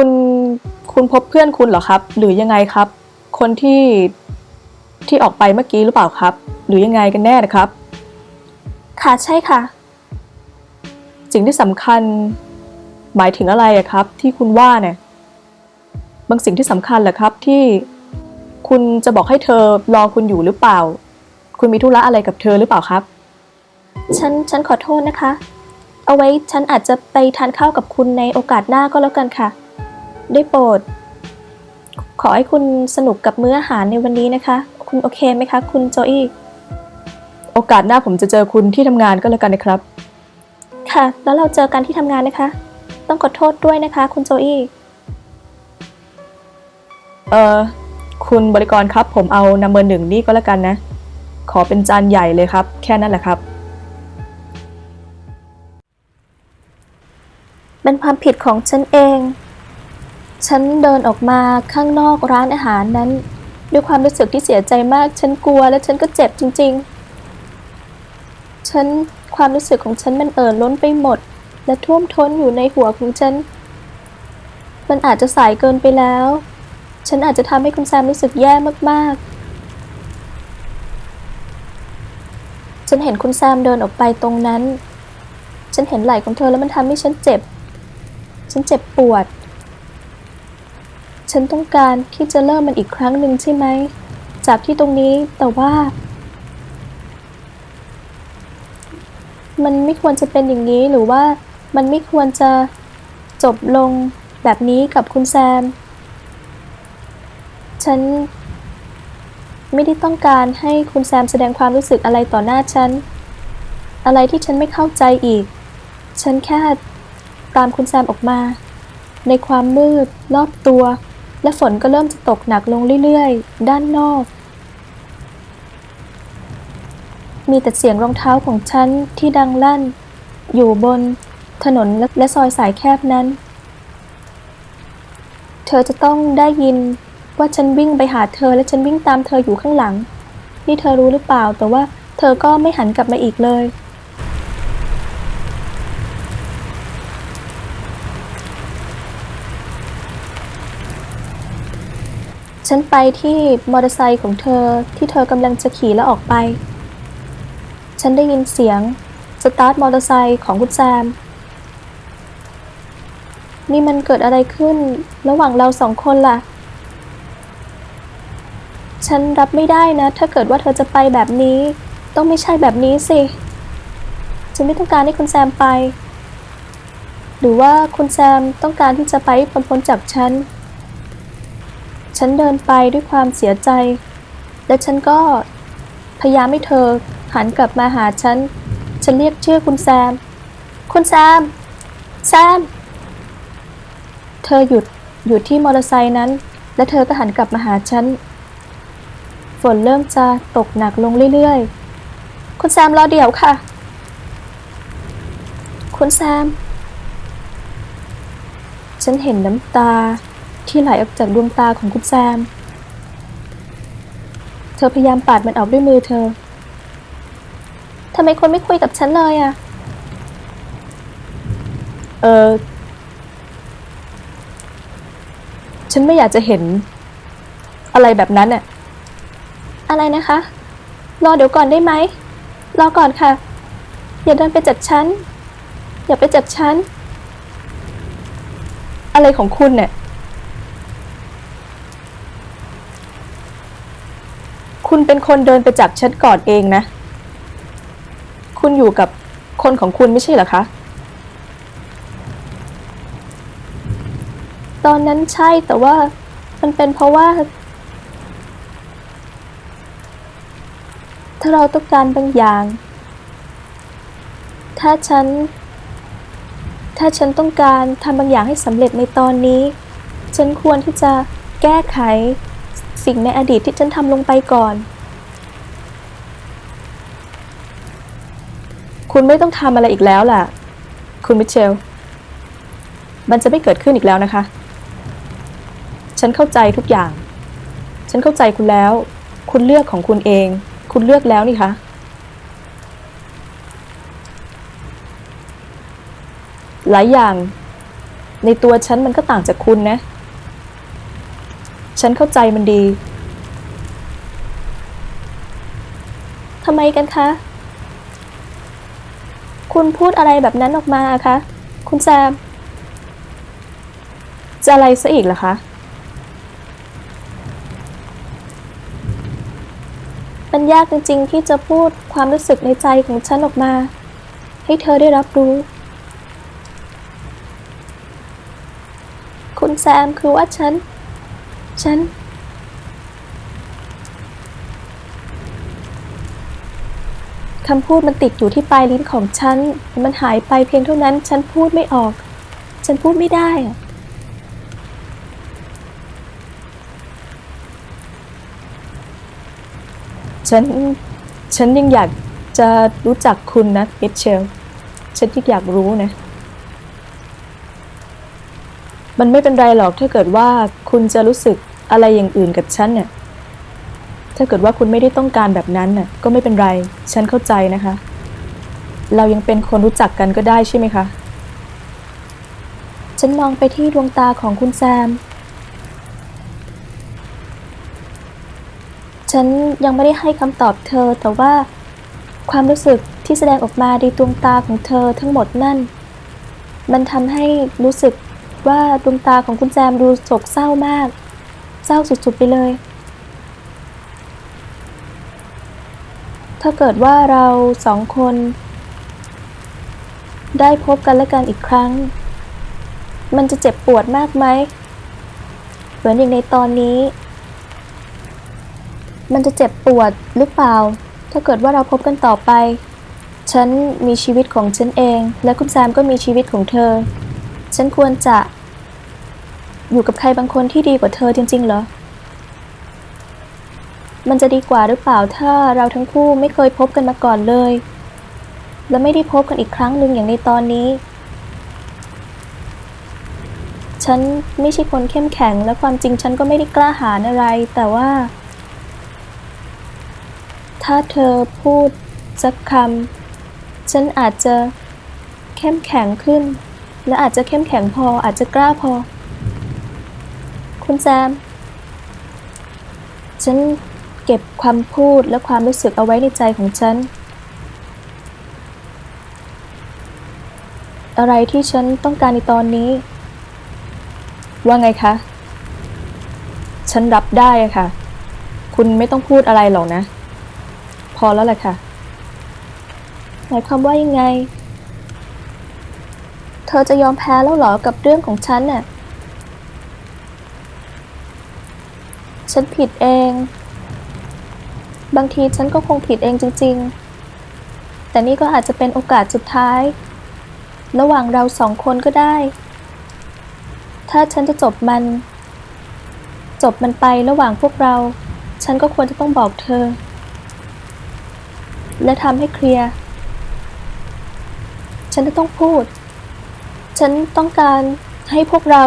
คุณคุณพบเพื่อนคุณเหรอครับ หรือยังไงครับ คนที่ที่ออกไปเมื่อกี้หรือเปล่าครับ หรือยังไงกันแน่นะครับ ค่ะใช่ค่ะ สิ่งที่สำคัญ หมายถึงอะไรอะครับ ที่คุณว่าเนี่ยบางสิ่งที่สำคัญแหละครับที่คุณจะบอกให้เธอรอคุณอยู่หรือเปล่า คุณมีธุระอะไรกับเธอหรือเปล่าครับ ฉันฉันขอโทษนะคะ เอาไว้ฉันอาจจะไปทานข้าวกับคุณในโอกาสหน้าก็แล้วกันค่ะ ได้โปรด ขอให้คุณสนุกกับมื้ออาหารในวันนี้นะคะ คุณโอเคไหมคะ คุณโจอี้โอกาสหน้าผมจะเจอคุณที่ทำงานก็แล้วกันนะครับ ค่ะ แล้วเราเจอกันที่ทำงานนะคะ ต้องขอโทษด้วยนะคะ คุณโจอี้เออคุณบริกรครับ ผมเอานัมเบอร์หนึ่งนี่ก็แล้วกันนะ ขอเป็นจานใหญ่เลยครับ แค่นั้นแหละครับเป็นความผิดของฉันเอง ฉันเดินออกมาข้างนอกร้านอาหารนั้น ด้วยความรู้สึกที่เสียใจมาก ฉันกลัวและฉันก็เจ็บจริง ๆ ฉันความรู้สึกของฉันมันเอ่อล้นไปหมด และท่วมท้นอยู่ในหัวของฉัน มันอาจจะสายเกินไปแล้ว ฉันอาจจะทำให้คุณแซมรู้สึกแย่มากๆ ฉันเห็นคุณแซมเดินออกไปตรงนั้น ฉันเห็นไหล่ของเธอแล้วมันทำให้ฉันเจ็บ ฉันเจ็บปวด ฉันต้องการที่จะเริ่มมันอีกครั้งหนึ่งใช่ไหม จากที่ตรงนี้แต่ว่า มันไม่ควรจะเป็นอย่างนี้หรือว่ามันไม่ควรจะจบลงแบบนี้กับคุณแซม ฉัน ไม่ได้ต้องการให้คุณแซมแสดงความรู้สึกอะไรต่อหน้าฉัน อะไรที่ฉันไม่เข้าใจอีก ฉันแค่ตามคุณแซมออกมา ในความมืดรอบตัว และฝนก็เริ่มจะตกหนักลงเรื่อยๆ ด้านนอก มีแต่เสียงรองเท้าของฉันที่ดังลั่น อยู่บน ถนนและซอยสายแคบนั้น เธอจะต้องได้ยินว่าฉันวิ่งไปหาเธอและฉันวิ่งตามเธออยู่ข้างหลัง นี่เธอรู้หรือเปล่าแต่ว่าเธอก็ไม่หันกลับมาอีกเลย ฉันไปที่มอเตอร์ไซค์ของเธอที่เธอกำลังจะขี่แล้วออกไป ฉันได้ยินเสียงสตาร์ทมอเตอร์ไซค์ของคุณแซม นี่มันเกิดอะไรขึ้นระหว่างเราสองคนล่ะ ฉันรับไม่ได้นะ ถ้าเกิดว่าเธอจะไปแบบนี้ ต้องไม่ใช่แบบนี้สิ ฉันไม่ต้องการให้คุณแซมไป หรือว่าคุณแซมต้องการที่จะไปพ้นๆจากฉัน ฉันเดินไปด้วยความเสียใจ และฉันก็พยายามให้เธอหันกลับมาหาฉัน ฉันเรียกชื่อคุณแซม คุณแซม แซม เธอหยุดหยุดที่มอเตอร์ไซค์นั้น และเธอก็หันกลับมาหาฉัน ฝนเริ่มจะตกหนักลงเรื่อยๆ คุณแซมรอเดี๋ยวค่ะ คุณแซม ฉันเห็นน้ำตา ที่ไหลออกจากดวงตาของคุณแซม เธอพยายามปาดมันออกด้วยมือเธอ ทำไมคนไม่คุยกับฉันเลยอะเออ ฉันไม่อยากจะเห็น อะไรแบบนั้นน่ะอะไรนะคะ รอเดี๋ยวก่อนได้ไหม รอก่อนค่ะ อย่าเดินไปจากฉัน อย่าไปจากฉัน อะไรของคุณเนี่ย คุณเป็นคนเดินไปจากฉันก่อนเองนะ คุณอยู่กับคนของคุณไม่ใช่เหรอคะ ตอนนั้นใช่แต่ว่ามันเป็นเพราะว่า ถ้าเราต้องการบางอย่าง ถ้าฉัน ถ้าฉันต้องการทำบางอย่างให้สำเร็จในตอนนี้ ฉันควรที่จะแก้ไข สิ่งในอดีตที่ฉันทำลงไปก่อน คุณไม่ต้องทำอะไรอีกแล้วล่ะ คุณมิเชล มันจะไม่เกิดขึ้นอีกแล้วนะคะ ฉันเข้าใจทุกอย่าง ฉันเข้าใจคุณแล้ว คุณเลือกของคุณเอง คุณเลือกแล้วนี่คะหลายอย่าง ในตัวฉันมันก็ต่างจากคุณนะ ฉันเข้าใจมันดี ทำไมกันคะ คุณพูดอะไรแบบนั้นออกมาคะ คุณแซม จะอะไรซะอีกล่ะคะ มันยากจริงๆที่จะพูดความรู้สึกในใจของฉันออกมา ให้เธอได้รับรู้คุณแซมคือว่าฉัน ฉัน คำพูดมันติดอยู่ที่ปลายลิ้นของฉัน มันหายไปเพียงเท่านั้น ฉันพูดไม่ออก ฉันพูดไม่ได้อะฉัน ฉันยังอยากจะรู้จักคุณนะมิเชล ฉันยังอยากรู้นะ มันไม่เป็นไรหรอกถ้าเกิดว่าคุณจะรู้สึกอะไรอย่างอื่นกับฉันเนี่ยถ้าเกิดว่าคุณไม่ได้ต้องการแบบนั้นน่ะก็ไม่เป็นไร ฉันเข้าใจนะคะ เรายังเป็นคนรู้จักกันก็ได้ใช่ไหมคะ ฉันมองไปที่ดวงตาของคุณแซม ฉันยังไม่ได้ให้คำตอบเธอ แต่ว่าความรู้สึกที่แสดงออกมาในดวงตาของเธอทั้งหมดนั่น มันทำให้รู้สึก ว่าดวงตาของคุณแซมดูโศกเศร้ามาก เศร้าสุดๆไปเลย ถ้าเกิดว่าเราสองคน ได้พบกันและกันอีกครั้ง มันจะเจ็บปวดมากไหมเหมือนอย่างในตอนนี้ มันจะเจ็บปวดหรือเปล่า ถ้าเกิดว่าเราพบกันต่อไป ฉันมีชีวิตของฉันเอง และคุณแซมก็มีชีวิตของเธอ ฉันควรจะ อยู่กับใครบางคนที่ดีกว่าเธอจริง ๆ เหรอ มันจะดีกว่าหรือเปล่าถ้าเราทั้งคู่ไม่เคยพบกันมาก่อนเลย และไม่ได้พบกันอีกครั้งหนึ่งอย่างในตอนนี้ ฉันไม่ใช่คนเข้มแข็งและความจริงฉันก็ไม่ได้กล้าหาญอะไร แต่ว่า ถ้าเธอพูดสักคำฉันอาจจะเข้มแข็งขึ้น และอาจจะเข้มแข็งพออาจจะกล้าพอ คุณแซม ฉันเก็บความพูดและความรู้สึกเอาไว้ในใจของฉัน อะไรที่ฉันต้องการในตอนนี้ ว่าไงคะ ฉันรับได้ค่ะ คุณไม่ต้องพูดอะไรหรอกนะ พอแล้วแหละค่ะหมายความว่ายังไง เธอจะยอมแพ้แล้วเหรอกับเรื่องของฉันน่ะ ฉันผิดเอง บางทีฉันก็คงผิดเองจริง ๆ แต่นี่ก็อาจจะเป็นโอกาสสุดท้าย ระหว่างเราสองคนก็ได้ ถ้าฉันจะจบมัน จบมันไประหว่างพวกเรา ฉันก็ควรจะต้องบอกเธอ และทำให้เคลียร์ ฉันจะต้องพูด ฉันต้องการให้พวกเรา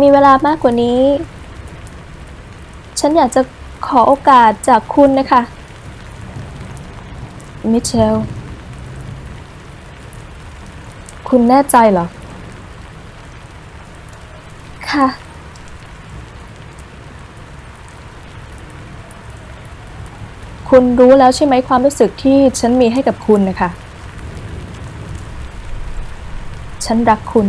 มีเวลามากกว่านี้ ฉันอยากจะขอโอกาสจากคุณนะคะ มิเชล คุณแน่ใจเหรอ ค่ะ คุณรู้แล้วใช่ไหมความรู้สึกที่ฉันมีให้กับคุณนะคะ ฉันรักคุณ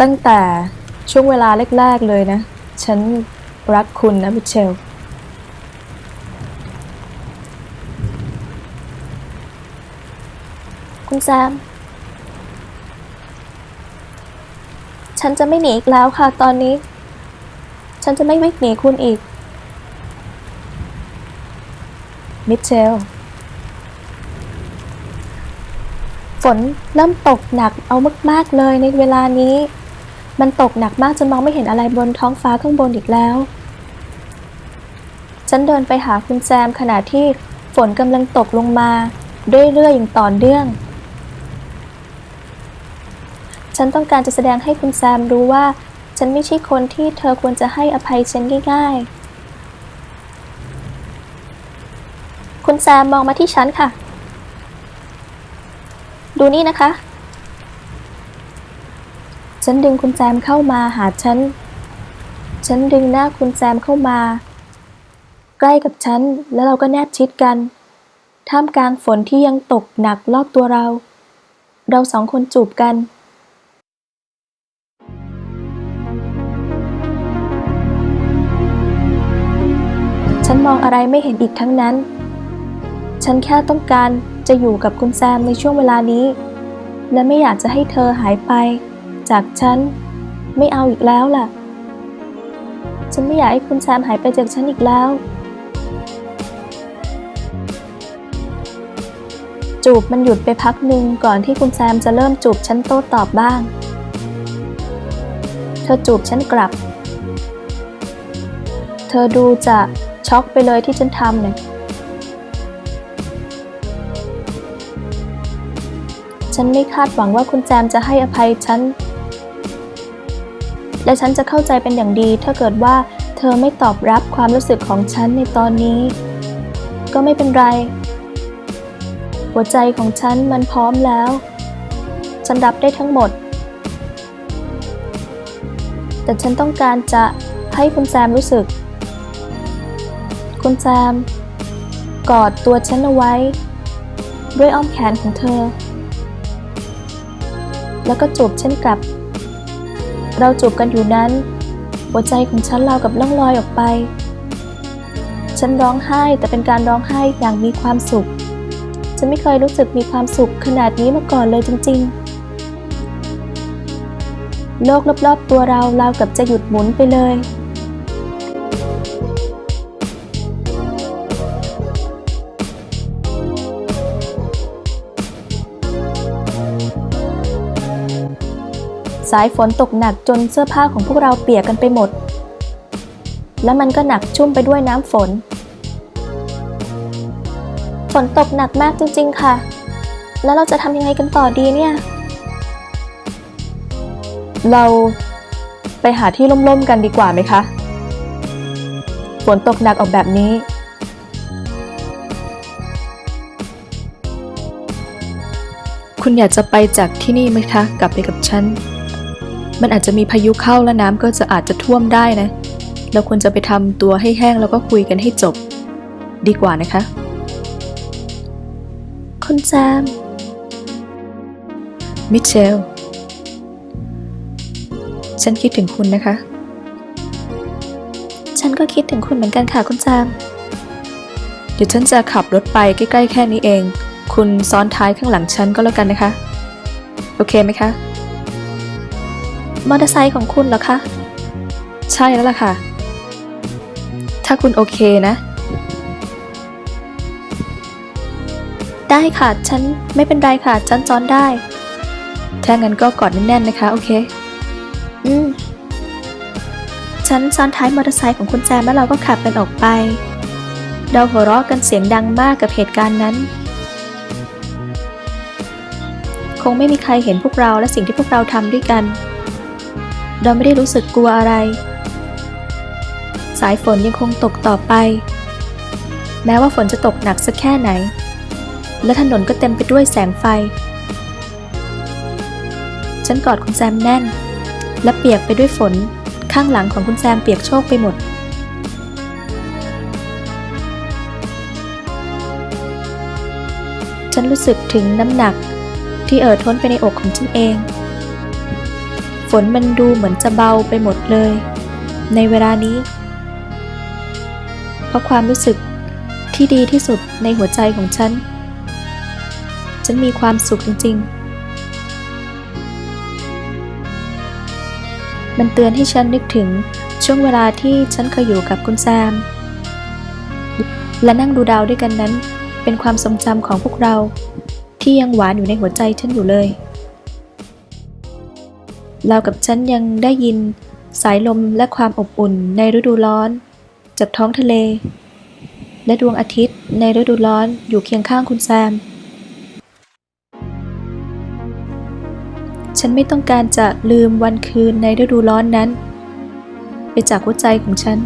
ตั้งแต่ช่วงเวลาแรก ๆ เลยนะ ฉันรักคุณนะมิเชล คุณแซม ฉันจะไม่หนีอีกแล้วค่ะตอนนี้ ฉันจะไม่วิ่งหนีคุณอีก มิเชล ฝนเริ่มตกหนักเอามากๆเลยในเวลานี้ มันตกหนักมากจนมองไม่เห็นอะไรบนท้องฟ้าข้างบนอีกแล้ว ฉันเดินไปหาคุณแซมขณะที่ฝนกำลังตกลงมาเรื่อยๆอย่างต่อเนื่อง ฉันต้องการจะแสดงให้คุณแซมรู้ว่า ฉันไม่ใช่คนที่เธอควรจะให้อภัยฉันง่ายๆ คุณแซมมองมาที่ฉันค่ะ ดูนี่นะคะ ฉันดึงคุณแซมเข้ามาหาฉัน ฉันดึงหน้าคุณแซมเข้ามา ใกล้กับฉันแล้วเราก็แนบชิดกัน ท่ามกลางฝนที่ยังตกหนักรอบตัวเรา เราสองคนจูบกันฉันมองอะไรไม่เห็นอีกทั้งนั้น ฉันแค่ต้องการ จะอยู่กับคุณแซมในช่วงเวลานี้ และไม่อยากจะให้เธอหายไป จากฉัน ไม่เอาอีกแล้วล่ะ ฉันไม่อยากให้คุณแซมหายไปจากฉันอีกแล้ว จูบมันหยุดไปพักหนึ่งก่อนที่คุณแซมจะเริ่มจูบฉันโต้ตอบบ้าง เธอจูบฉันกลับ เธอดูจะช็อกไปเลยที่ฉันทำเนี่ย ฉันไม่คาดหวังว่าคุณแจมจะให้อภัยฉัน และฉันจะเข้าใจเป็นอย่างดี ถ้าเกิดว่าเธอไม่ตอบรับความรู้สึกของฉันในตอนนี้ ก็ไม่เป็นไร หัวใจของฉันมันพร้อมแล้ว ฉันรับได้ทั้งหมด แต่ฉันต้องการจะให้คุณแซมรู้สึก คุณแซมกอดตัวฉันเอาไว้ ด้วยอ้อมแขนของเธอ แล้วก็จูบฉันกลับ เราจูบกันอยู่นั้น หัวใจของฉันราวกับล่องลอยออกไป ฉันร้องไห้แต่เป็นการร้องไห้อย่างมีความสุข ฉันไม่เคยรู้สึกมีความสุขขนาดนี้มาก่อนเลยจริง ๆ โลกรอบๆตัวเราราวกับจะหยุดหมุนไปเลย สายฝนตกหนักจนเสื้อผ้าของพวกเราเปียกกันไปหมด และมันก็หนักชุ่มไปด้วยน้ำฝน ฝนตกหนักมากจริงๆค่ะ แล้วเราจะทำยังไงกันต่อดีเนี่ย เราไปหาที่ร่มๆกันดีกว่าไหมคะ ฝนตกหนักออกแบบนี้ คุณอยากจะไปจากที่นี่ไหมคะ กลับไปกับฉัน มันอาจจะมีพายุเข้าและน้ำก็จะอาจจะท่วมได้นะ เราควรจะไปทำตัวให้แห้งแล้วก็คุยกันให้จบ ดีกว่านะคะ คุณแซม มิเชล ฉันคิดถึงคุณนะคะ ฉันก็คิดถึงคุณเหมือนกันค่ะคุณแซม เดี๋ยวฉันจะขับรถไปใกล้ๆแค่นี้เอง คุณซ้อนท้ายข้างหลังฉันก็แล้วกันนะคะ โอเคไหมคะ มอเตอร์ไซค์ของคุณเหรอคะ ใช่แล้วล่ะค่ะ ถ้าคุณโอเคนะ ได้ค่ะ ฉันไม่เป็นไรค่ะ ฉันซ้อนได้ ถ้างั้นก็กอดแน่นๆนะคะ โอเค อืม ฉันซ้อนท้ายมอเตอร์ไซค์ของคุณแซมแล้วเราก็ขับกันออกไป เราหัวเราะกันเสียงดังมากกับเหตุการณ์นั้นคงไม่มีใครเห็นพวกเราและสิ่งที่พวกเราทำด้วยกัน เราไม่ได้รู้สึกกลัวอะไร สายฝนยังคงตกต่อไป แม้ว่าฝนจะตกหนักสักแค่ไหน และถนนก็เต็มไปด้วยแสงไฟ ฉันกอดคุณแซมแน่น และเปียกไปด้วยฝนข้างหลังของคุณแซมเปียกโชกไปหมดฉันรู้สึกถึงน้ำหนักที่เอ่อท้นไปในอกของฉันเอง ฝนมันดูเหมือนจะเบาไปหมดเลย ในเวลานี้ เพราะความรู้สึกที่ดีที่สุดในหัวใจของฉัน ฉันมีความสุขจริง ๆ มันเตือนให้ฉันนึกถึงช่วงเวลาที่ฉันเคยอยู่กับคุณแซม และนั่งดูดาวด้วยกันนั้น เป็นความทรงจำของพวกเราที่ยังหวานอยู่ในหัวใจฉันอยู่เลย เรากับฉันยังได้ยินสายลมและความอบอุ่นในฤดูร้อน จากท้องทะเล และดวงอาทิตย์ในฤดูร้อนอยู่เคียงข้างคุณแซม ฉันไม่ต้องการจะลืมวันคืนในฤดูร้อนนั้น ไปจากหัวใจของฉัน